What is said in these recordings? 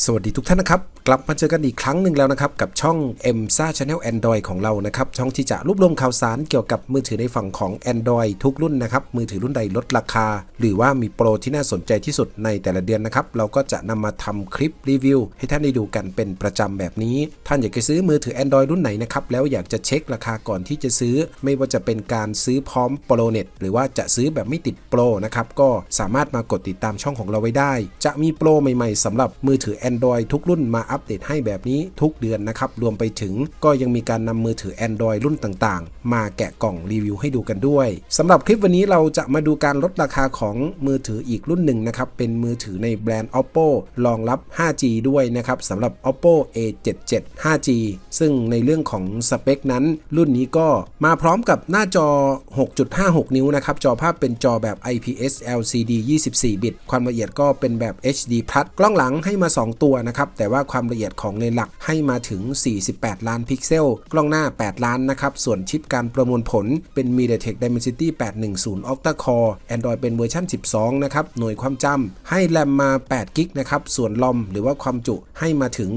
สวัสดีทุกท่านนะครับ กลับมาเจอกันอีกครั้งหนึ่งแล้วนะครับ กับช่อง m s a Channel Android ของเรานะครับ ช่องที่จะรวบรวมข่าวสารเกี่ยวกับมือถือในฝั่งของ Android ทุกรุ่นนะครับ มือถือรุ่นใดลดราคา หรือว่ามีโปรที่น่าสนใจที่สุดในแต่ละเดือนนะครับ เราก็จะนำมาทำคลิปรีวิว ให้ท่านได้ดูกันเป็นประจำแบบนี้ ท่านอยากจะซื้อมือถือ Android รุ่นไหนนะครับ แล้วอยากจะเช็คราคาก่อนที่จะซื้อ ไม่ว่าจะเป็นการซื้อพร้อมโปรเน็ตหรือว่าจะซื้อแบบไม่ติดโปรนะครับก็สามารถมากดติดตามช่องของเราไว้ได้ จะมีโปรใหม่ ๆสำหรับมือถือ Android ทุกรุ่นมาอัปเดตให้แบบนี้ทุกเดือนนะครับ รวมไปถึงก็ยังมีการนำมือถือ Android รุ่นต่างๆ มาแกะกล่องรีวิวให้ดูกันด้วยสำหรับคลิปวันนี้เราจะมาดูการลดราคาของมือถืออีกรุ่นหนึ่งนะครับ เป็นมือถือในแบรนด์ Oppo รองรับ 5G ด้วยนะครับสำหรับ Oppo A77 5G ซึ่งในเรื่องของสเปคนั้น รุ่นนี้ก็มาพร้อมกับหน้าจอ 6.56 นิ้วนะครับ จอภาพเป็นจอแบบ IPS LCD 24 บิต ความละเอียดก็เป็นแบบ HD Plus กล้องหลังให้มา 2ตัวนะครับ แต่ว่าความละเอียดของเลนหลักให้มาถึง 48 ล้านพิกเซล กล้องหน้า 8 ล้านนะครับ ส่วนชิปการประมวลผลเป็น MediaTek Dimensity 810 Octa Core Android เป็นเวอร์ชัน12 นะครับ หน่วยความจำให้แรมมา8กิกนะครับ ส่วนลอมหรือว่าความจุให้มาถึง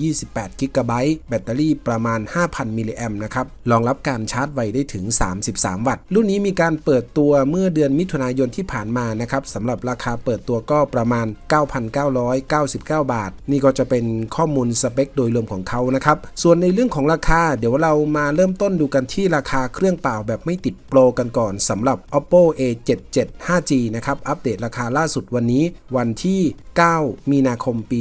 128กิกะไบต์แบตเตอรี่ประมาณ 5,000 มิลลิแอมนะครับ รองรับการชาร์จไวได้ถึง 33 วัตต์ รุ่นนี้มีการเปิดตัวเมื่อเดือนมิถุนายนที่ผ่านมานะครับสำหรับราคาเปิดตัวก็ประมาณ 9,999 บาทนี่ก็จะเป็นข้อมูลสเปคโดยรวมของเขานะครับ ส่วนในเรื่องของราคา เดี๋ยวเรามาเริ่มต้นดูกันที่ราคาเครื่องเปล่าแบบไม่ติดโปรกันก่อนสำหรับ oppo a77 5g นะครับ อัปเดตราคาล่าสุดวันนี้วันที่ 9 มีนาคมปี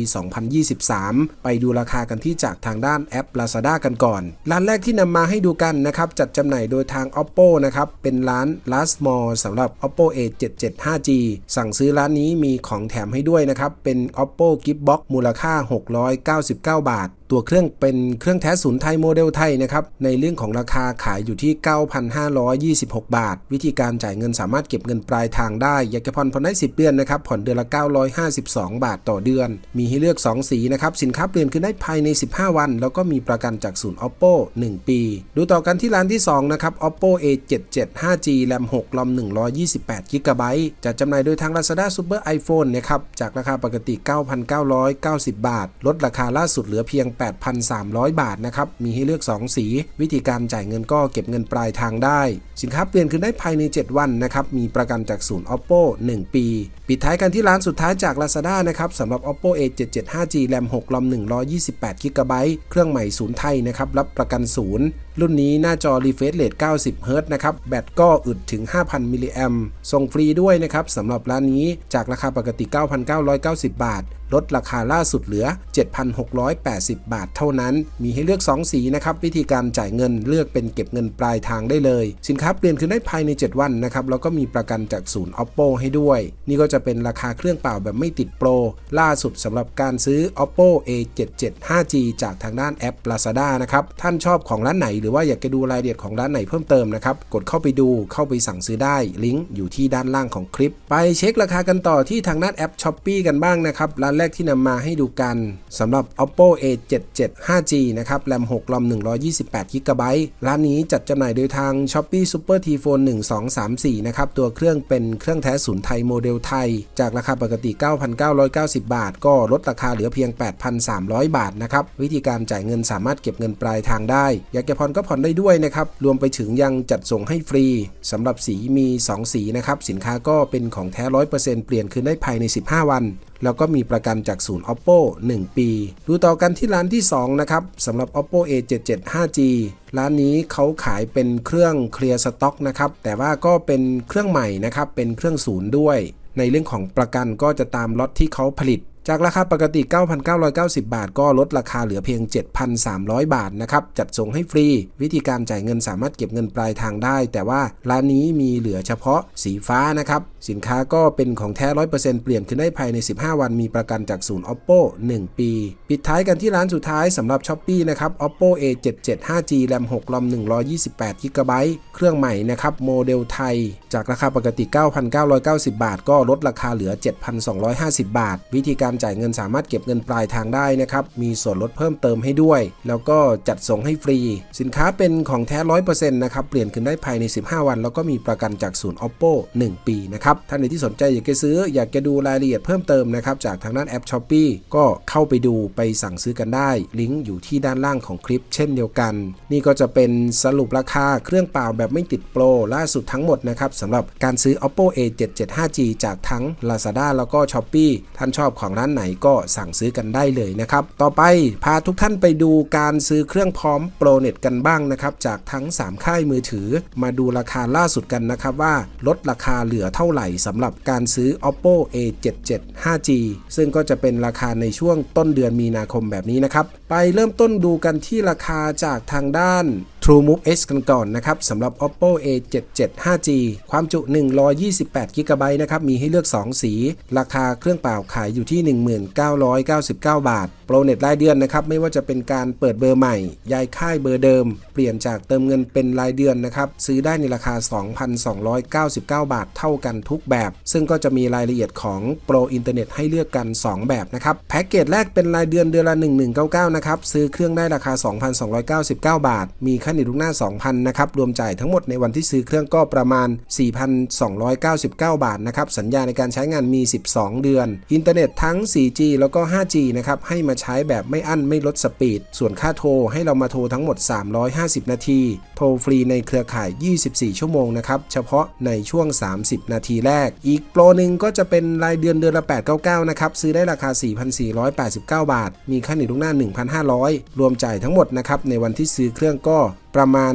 2023 ไปดูราคากันที่จากทางด้านแอป Lazada กันก่อน ร้านแรกที่นำมาให้ดูกันนะครับ จัดจำหน่ายโดยทาง oppo นะครับ เป็นร้าน last mall สำหรับ oppo a77 5g สั่งซื้อร้านนี้มีของแถมให้ด้วยนะครับ เป็น oppo gift box มูลค่า 699 บาท ตัวเครื่องเป็นเครื่องแท้ศูนย์ไทยโมเดลไทยนะครับในเรื่องของราคาขายอยู่ที่ 9,526 บาท วิธีการจ่ายเงินสามารถเก็บเงินปลายทางได้ อยากจะผ่อนผ่อนได้ 10 เดือนนะครับผ่อนเดือนละ 952 บาทต่อเดือน มีให้เลือก 2 สีนะครับสินค้าเปลี่ยนคืนได้ภายใน 15 วัน แล้วก็มีประกันจากศูนย์ oppo 1 ปี ดูต่อกันที่ร้านที่2นะครับ oppo a77 5g ram 6 ROM 128 g b จะจำหน่ายโดยทาง lazada super iphone นะครับจากราคาปกติ 9,990 บาท ลดราคาล่าสุดเหลือเพียง8,300 บาทนะครับ มีให้เลือก 2 สี วิธีการจ่ายเงินก็เก็บเงินปลายทางได้ สินค้าเปลี่ยนคืนได้ภายใน 7 วันนะครับ มีประกันจากศูนย์ oppo 1 ปีปิดท้ายกันที่ร้านสุดท้ายจาก lazada นะครับสำหรับ oppo a77 5g ram 6 ROM 128 g b เครื่องใหม่ศูนย์ไทยนะครับ รับประกันศูนย์ รุ่นนี้หน้าจอ refresh rate 90 Hz นะครับ แบตก็อึดถึง 5,000 มิลลิแอมส่งฟรีด้วยนะครับสำหรับร้านนี้จากราคาปกติ 9,990 บาท ลดราคาล่าสุดเหลือ 7,680 บาทเท่านั้น มีให้เลือก 2 สีนะครับ วิธีการจ่ายเงินเลือกเป็นเก็บเงินปลายทางได้เลย สินค้าเปลี่ยนคืนได้ภายใน 7 วันนะครับแล้วก็มีประกันจากศูนย์ oppo ให้ด้วย นี่ก็จะเป็นราคาเครื่องเปล่าแบบไม่ติดโปร ล่าสุดสำหรับการซื้อ oppo a77 5g จากทางด้านแอป lazada นะครับ ท่านชอบของร้านไหนหรือว่าอยากจะดูรายละเอียดของร้านไหนเพิ่มเติมนะครับ กดเข้าไปดูเข้าไปสั่งซื้อได้ลิงก์อยู่ที่ด้านล่างของคลิป ไปเช็คราคากันต่อที่ทางด้านแอป s h อ p e e กันบ้างนะครับร้านแรกที่นำมาให้ดูกันสำหรับ oppo a77 5g นะครับแรม6 ROM 128 g b ร้านนี้จัดจำหน่ายโดยทาง Shopee Super T Phone 1234 นะครับ ตัวเครื่องเป็นเครื่องแท้ศูนย์ไทยโมเดลไทยจากราคาปกติ 9,990 บาท ก็ลดราคาเหลือเพียง 8,300 บาทนะครับวิธีการจ่ายเงินสามารถเก็บเงินปลายทางได้ อยากจะผ่อนก็ผ่อนได้ด้วยนะครับรวมไปถึงยังจัดส่งให้ฟรีสำหรับสีมี 2 สีนะครับสินค้าก็เป็นของแท้ 100%เปลี่ยนคืนได้ภายใน 15 วันแล้วก็มีประกันจากศูนย์ oppo 1 ปี ดูต่อกันที่ร้านที่ 2 นะครับสำหรับ oppo a77 5g ร้านนี้เขาขายเป็นเครื่องเคลียร์สต็อกนะครับ แต่ว่าก็เป็นเครื่องใหม่นะครับ เป็นเครื่องศูนย์ด้วย ในเรื่องของประกันก็จะตามล็อตที่เขาผลิต จากราคาปกติ 9,990 บาท ก็ลดราคาเหลือเพียง 7,300 บาทนะครับ จัดส่งให้ฟรี วิธีการจ่ายเงินสามารถเก็บเงินปลายทางได้ แต่ว่าร้านนี้มีเหลือเฉพาะสีฟ้านะครับ สินค้าก็เป็นของแท้ 100%เปลี่ยนขึ้นได้ภายใน 15 วัน มีประกันจากศูนย์ oppo 1 ปี ปิดท้ายกันที่ร้านสุดท้ายสำหรับ s h อ p e e นะครับ oppo a77 5g ram 6 ROM 128 g b เครื่องใหม่นะครับโมเดลไทย จากราคาปกติ 9,990 บาท ก็ลดราคาเหลือ 7,250 บาท วิธีการการจ่ายเงินสามารถเก็บเงินปลายทางได้นะครับมีส่วนลดเพิ่มเติมให้ด้วย แล้วก็จัดส่งให้ฟรี สินค้าเป็นของแท้ร้อยเปอร์เซ็นต์นะครับเปลี่ยนคืนได้ภายใน 15 วัน แล้วก็มีประกันจากศูนย์ oppo 1 ปีนะครับท่านใดที่สนใจอยากจะซื้ออยากจะดูรายละเอียดเพิ่มเติมนะครับจากทางด้านแอป s h อ p e e ก็เข้าไปดูไปสั่งซื้อกันได้ ลิงก์อยู่ที่ด้านล่างของคลิป เช่นเดียวกัน นี่ก็จะเป็นสรุปราคาเครื่องเปล่าแบบไม่ติดโปรล่าสุดทั้งหมดนะครับสำหรับการซื้อ oppo a 7 7 5 g จากทั้ง lazada แล้วก็ shopee ท่านชอบของร้านไหนก็สั่งซื้อกันได้เลยนะครับ ต่อไปพาทุกท่านไปดูการซื้อเครื่องพร้อมโปรเน็ตกันบ้างนะครับจากทั้ง 3 ค่ายมือถือ มาดูราคาล่าสุดกันนะครับว่าลดราคาเหลือเท่าไหร่สำหรับการซื้อ oppo a 7 7 5 g ซึ่งก็จะเป็นราคาในช่วงต้นเดือนมีนาคมแบบนี้นะครับ ไปเริ่มต้นดูกันที่ราคาจากทางด้าน True Move X กันก่อนนะครับสำหรับ oppo a 7 7 5 g ความจุ 128 g b นะครับมีให้เลือก 2 สี ราคาเครื่องเปล่าขายอยู่ที่1999 บาท โปรเน็ตรายเดือนนะครับไม่ว่าจะเป็นการเปิดเบอร์ใหม่ย้ายค่ายเบอร์เดิม เปลี่ยนจากเติมเงินเป็นรายเดือนนะครับซื้อได้ในราคา 2,299 บาท เท่ากันทุกแบบ ซึ่งก็จะมีรายละเอียดของโปรอินเทอร์เน็ตให้เลือกกัน 2 แบบนะครับแพ็กเกจแรกเป็นรายเดือนเดือนละ 1199 นะครับซื้อเครื่องได้ราคา 2,299 บาท มีค่าเน็ตลูกหน้า 2,000 นะครับรวมจ่ายทั้งหมดในวันที่ซื้อเครื่องก็ประมาณ 4,299 บาทนะครับสัญญาในการใช้งานมี 12 เดือน อินเทอร์เน็ตทั้ง 4G แล้วก็ 5G นะครับให้มาใช้แบบไม่อั้นไม่ลดสปีด ส่วนค่าโทรให้เรามาโทรทั้งหมด 350 นาที โทรฟรีในเครือข่าย 24 ชั่วโมงนะครับ เฉพาะในช่วง 30 นาทีแรก อีกโปรหนึ่งก็จะเป็นรายเดือนเดือนละ 899 นะครับ ซื้อได้ราคา 4,489 บาท มีค่าเน็ตลูกหน้า 1,500 รวมจ่ายทั้งหมดนะครับในวันที่ซื้อเครื่องก็ ประมาณ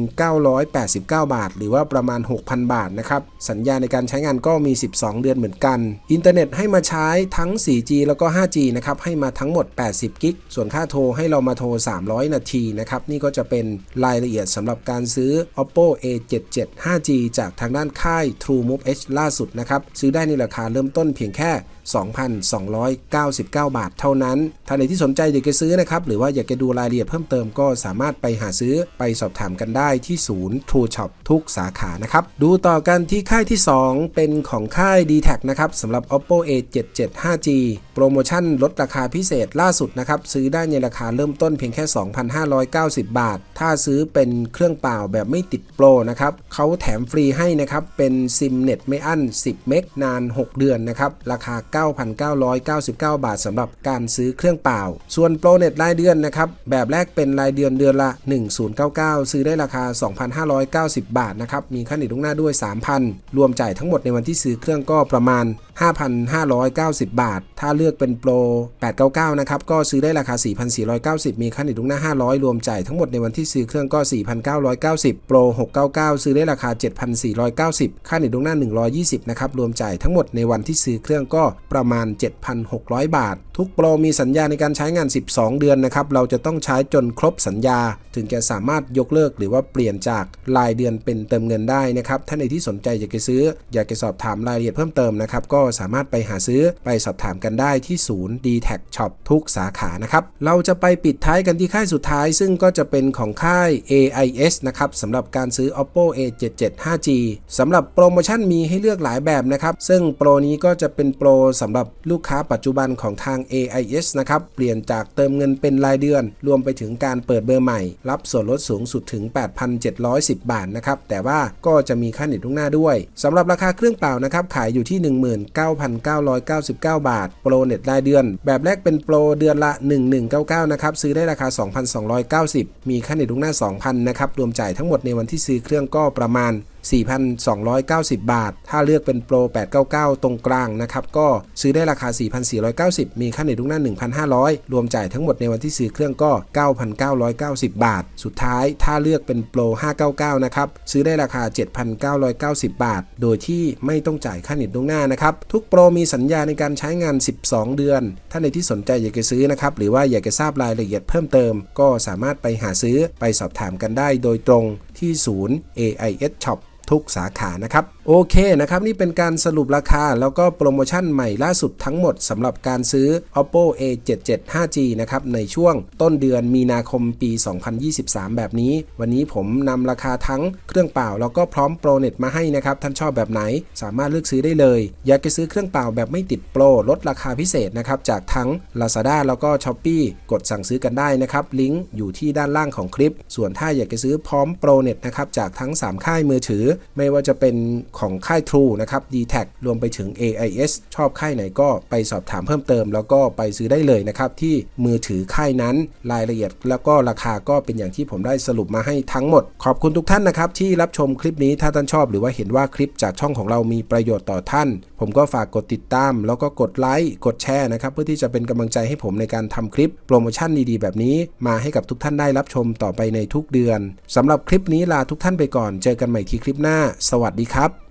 5,989 บาท หรือว่าประมาณ 6,000 บาทนะครับ สัญญาในการใช้งานก็มี 12 เดือนเหมือนกัน อินเทอร์เน็ตให้มาใช้ทั้ง 4G แล้วก็ 5G นะครับ ให้มาทั้งหมด 80 กิก ส่วนค่าโทรให้เรามาโทร 300 นาทีนะครับ นี่ก็จะเป็นรายละเอียดสำหรับการซื้อ oppo a77 5G จากทางด้านค่าย True Move H ล่าสุดนะครับ ซื้อได้ในราคาเริ่มต้นเพียงแค่ 2,299 บาทเท่านั้นท่านใดที่สนใจอยากจะซื้อนะครับ หรือว่าอยากจะดูรายละเอียดเพิ่มเติมก็สามารถไปหาซื้อไปสอบถามกันได้ที่ศูนย์ True Shop ทุกสาขานะครับ ดูต่อกันที่ค่ายที่ 2 เป็นของค่าย d t แทนะครับสำหรับ oppo a 7 7 5 g โปรโมชั่นลดราคาพิเศษล่าสุดนะครับ ซื้อได้ในราคาเริ่มต้นเพียงแค่ 2,590 บาท ถ้าซื้อเป็นเครื่องเปล่าแบบไม่ติดโปรนะครับเขาแถมฟรีให้นะครับ เป็นซิมเน็ตไม่อั้น 10 เมกนาน 6 เดือนนะครับ ราคา 9,999 บาทสำหรับการซื้อเครื่องเปล่า ส่วนโปรเน็ตรายเดือนนะครับ แบบแรกเป็นรายเดือนเดือนละ1099 ซื้อได้ราคา 2,590 บาทนะครับ มีค่าเน็ตลูกหน้าด้วย 3,000 รวมจ่ายทั้งหมดในวันที่ซื้อเครื่องก็ประมาณ 5,590 บาท ถ้าเลือกเป็นโปร 899 นะครับ ก็ซื้อได้ราคา 4,490 มีค่าเน็ตลูกหน้า 500 รวมจ่ายทั้งหมดในวันที่ซื้อเครื่องก็ 4,990 โปร 699 ซื้อได้ราคา 7,490 ค่าเน็ตลูกหน้า 120 นะครับ รวมจ่ายทั้งหมดในวันที่ซื้อเครื่องก็ประมาณ 7,600 บาท ทุกโปรมีสัญญาในการใช้งาน 12 เดือนนะครับ เราจะต้องใช้จนครบสัญญา ถึงจะสามารถยกเลิกหรือว่าเปลี่ยนจากรายเดือนเป็นเติมเงินได้นะครับท่านใดที่สนใจอยากจะซื้อ อยากจะสอบถามรายละเอียดเพิ่มเติมนะครับก็สามารถไปหาซื้อไปสอบถามกันได้ที่ศูนย์ d t แท Shop ทุกสาขานะครับเราจะไปปิดท้ายกันที่ค่ายสุดท้าย ซึ่งก็จะเป็นของค่าย AIS นะครับสำหรับการซื้อ oppo a77 5g สำหรับโปรโมชั่นมีให้เลือกหลายแบบนะครับซึ่งโปรนี้ก็จะเป็นโปรสำหรับลูกค้าปัจจุบันของทาง AIS นะครับเปลี่ยนจากเติมเงินเป็นรายเดือน รวมไปถึงการเปิดเบอร์ใหม่ รับส่วนลดสูงสุดถึง 8,710 บาทนะครับ แต่ว่าก็จะมีค่าเน็ตล่วงหน้าด้วยสำหรับราคาเครื่องเปล่านะครับ ขายอยู่ที่ 19,999 บาท โปรเน็ตรายเดือน แบบแรกเป็นโปรเดือนละ 1199 นะครับ ซื้อได้ราคา 2,290 มีค่าเน็ตล่วงหน้า 2,000 นะครับ รวมจ่ายทั้งหมดในวันที่ซื้อเครื่องก็ประมาณ 4,290 บาท ถ้าเลือกเป็นโปร 899 ตรงกลางนะครับ ก็ซื้อได้ราคา 4,490 มีค่าเน็ตลูกหน้า 1,500 รวมจ่ายทั้งหมดในวันที่ซื้อเครื่องก็ 9,990 บาท สุดท้ายถ้าเลือกเป็นโปร 599 นะครับ ซื้อได้ราคา 7,990 บาท โดยที่ไม่ต้องจ่ายค่าเน็ตล่วงหน้านะครับ ทุกโปรมีสัญญาในการใช้งาน 12 เดือน ถ้าในที่สนใจอยากจะซื้อนะครับ หรือว่าอยากจะทราบรายละเอียดเพิ่มเติม ก็สามารถไปหาซื้อไปสอบถามกันได้โดยตรงที่ศูนย์ AIS Shop ทุกสาขานะครับโอเคนะครับนี่เป็นการสรุปราคาแล้วก็โปรโมชั่นใหม่ล่าสุดทั้งหมดสำหรับการซื้อ oppo a77 5g นะครับในช่วงต้นเดือนมีนาคมปี 2023 แบบนี้ วันนี้ผมนำราคาทั้งเครื่องเปล่า แล้วก็พร้อมโปรเน็ตมาให้นะครับ ท่านชอบแบบไหนสามารถเลือกซื้อได้เลย อยากจะซื้อเครื่องเปล่าแบบไม่ติดโปรลดราคาพิเศษนะครับจากทั้ง Lazada แล้วก็ Shopee กดสั่งซื้อกันได้นะครับลิงก์อยู่ที่ด้านล่างของคลิป ส่วนถ้าอยากจะซื้อพร้อมโปรเน็ตนะครับจากทั้ง 3 ค่ายมือถือ ไม่ว่าจะเป็นของค่าย True นะครับ d t แทรวมไปถึง AIS ชอบค่ายไหนก็ไปสอบถามเพิ่มเติม แล้วก็ไปซื้อได้เลยนะครับที่มือถือค่ายนั้นรายละเอียด แล้วก็ราคาก็เป็นอย่างที่ผมได้สรุปมาให้ทั้งหมด ขอบคุณทุกท่านนะครับที่รับชมคลิปนี้ถ้าท่านชอบ หรือว่าเห็นว่าคลิปจากช่องของเรามีประโยชน์ต่อท่าน ผมก็ฝากกดติดตาม แล้วก็กดไลค์กดแชร์นะครับเพื่อที่จะเป็นกำลังใจให้ผมในการทำคลิปโปรโมชั่นดีๆ แบบนี้ มาให้กับทุกท่านได้รับชมต่อไปในทุกเดือนสำหรับคลิปนี้ลาทุกท่านไปก่อน เจอกันใหม่ที่คลิปหน้า สวัสดีครับ